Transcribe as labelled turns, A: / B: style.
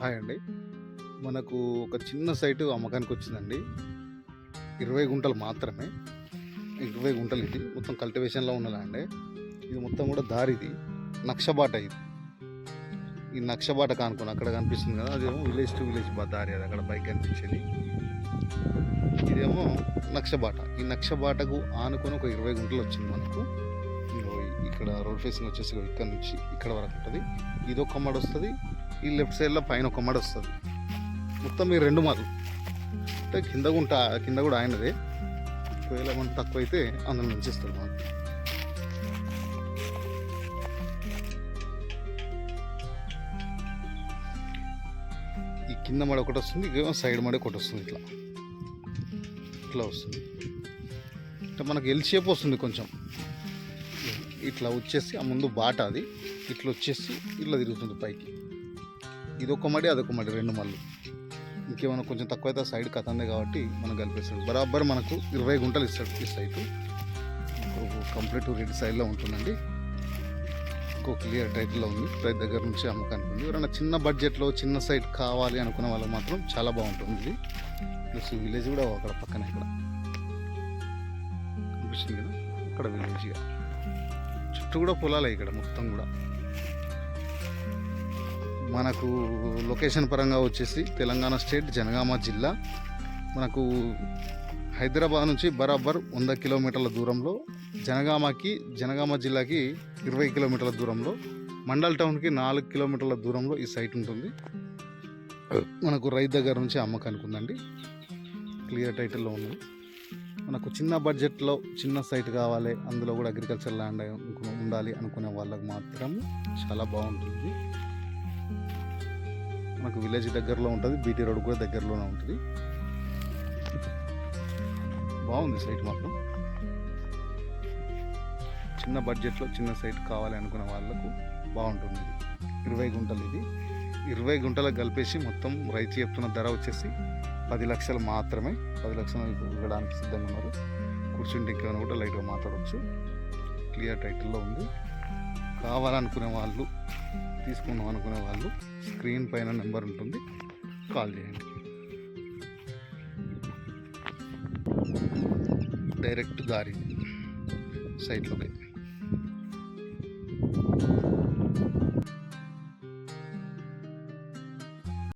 A: Hi అండి. మనకు ఒక చిన్న సైటు అమ్మకానికి వచ్చిందండి ఇరవై గుంటలు మాత్రమే. ఇరవై గుంటలు ఇది. మొత్తం కల్టివేషన్లో ఉన్నదండి. ఇది మొత్తం కూడా దారిది నక్షబాట ఇది. ఈ నక్షబాట కానుకొని అక్కడ కనిపిస్తుంది కదా అదేమో విలేజ్ టు విలేజ్ బా దారి అది అక్కడ బైక్ కనిపించేది. ఇదేమో నక్షబాట. ఈ నక్షబాటకు ఆనుకొని ఒక ఇరవై గుంటలు వచ్చింది మనకు. ఇక్కడ రోడ్ ఫేసింగ్ వచ్చేసి ఇక్కడ నుంచి ఇక్కడ వరకు ఉంటుంది. ఇది ఒక వస్తుంది ఈ లెఫ్ట్ సైడ్లో పైన ఒక మడ వస్తుంది. మొత్తం ఈ రెండు మరలు అంటే కింద కూడా కింద కూడా ఆయనదే. ఒకవేళ మనం తక్కువ అయితే అందులో నుంచి ఇస్తాడు మనకు ఈ కింద మడ ఒకటి వస్తుంది ఇక సైడ్ మడ ఒకటి వస్తుంది ఇట్లా. ఇట్లా వస్తుంది. అంటే మనకి ఎల్ షేప్ వస్తుంది కొంచెం. ఇట్లా వచ్చేసి ఆ ముందు బాట అది. ఇట్లా వచ్చేసి ఇట్లా తిరుగుతుంది పైకి. ఇది ఒక మడి అదొక మడి రెండు మళ్ళు. ఇంకేమైనా కొంచెం తక్కువ అయితే సైడ్ ఉంది కాబట్టి మనం కలిపేస్తాడు. బరాబర్ మనకు ఇరవై గుంటలు ఇస్తాడు ఈ సైటు కంప్లీట్ రెడ్ సైడ్లో ఉంటుందండి. ఇంకో క్లియర్ టైటిల్లో ఉంది. రైతు దగ్గర నుంచి అమ్మకానికి ఉంది. ఎవరైనా చిన్న బడ్జెట్లో చిన్న సైట్ కావాలి అనుకునే వాళ్ళకి మాత్రం చాలా బాగుంటుంది. ఇది ప్లస్ విలేజ్ కూడా అక్కడ పక్కన ఇక్కడ. కనిపిస్తుంది కదా? అక్కడ విలేజ్ చుట్టూ కూడా పొలాలే ఇక్కడ మొత్తం కూడా. మనకు లొకేషన్ పరంగా వచ్చేసి తెలంగాణ స్టేట్ జనగామ జిల్లా. మనకు హైదరాబాద్ నుంచి బరాబర్ వంద కిలోమీటర్ల దూరంలో జనగామకి జనగామ జిల్లాకి ఇరవై కిలోమీటర్ల దూరంలో మండల్ టౌన్కి నాలుగు కిలోమీటర్ల దూరంలో ఈ సైట్ ఉంటుంది. మనకు రైతు దగ్గర నుంచి అమ్మకానికి ఉందండి క్లియర్ టైటిల్లో ఉంది. మనకు చిన్న బడ్జెట్లో చిన్న సైట్ కావాలి అందులో కూడా అగ్రికల్చర్ ల్యాండ్ ఉండాలి అనుకునే వాళ్ళకి మాత్రం చాలా బాగుంటుంది. మనకు విలేజ్ దగ్గరలో ఉంటుంది బీటీ రోడ్ కూడా దగ్గరలోనే ఉంటుంది. బాగుంది సైట్ మాత్రం చిన్న బడ్జెట్లో చిన్న సైట్ కావాలి అనుకునే వాళ్ళకు బాగుంటుంది. ఇది. ఇరవై గుంటలు ఇది. ఇరవై గుంటలకు కలిపేసి మొత్తం రైతు చెప్తున్న ధర వచ్చేసి పది లక్షలు మాత్రమే. పది లక్షలు ఇవ్వడానికి సిద్ధంగా ఉన్నారు. కూర్చుంటే ఇంకేమైనా కూడా లైట్గా మాట్లాడవచ్చు క్లియర్ టైటిల్లో ఉంది. కావాలనుకునే వాళ్ళు తీసుకుందాం అనుకునే వాళ్ళు స్క్రీన్ పైన నెంబర్ ఉంటుంది కాల్ చేయండి. డైరెక్ట్ దారి సైట్లోకి.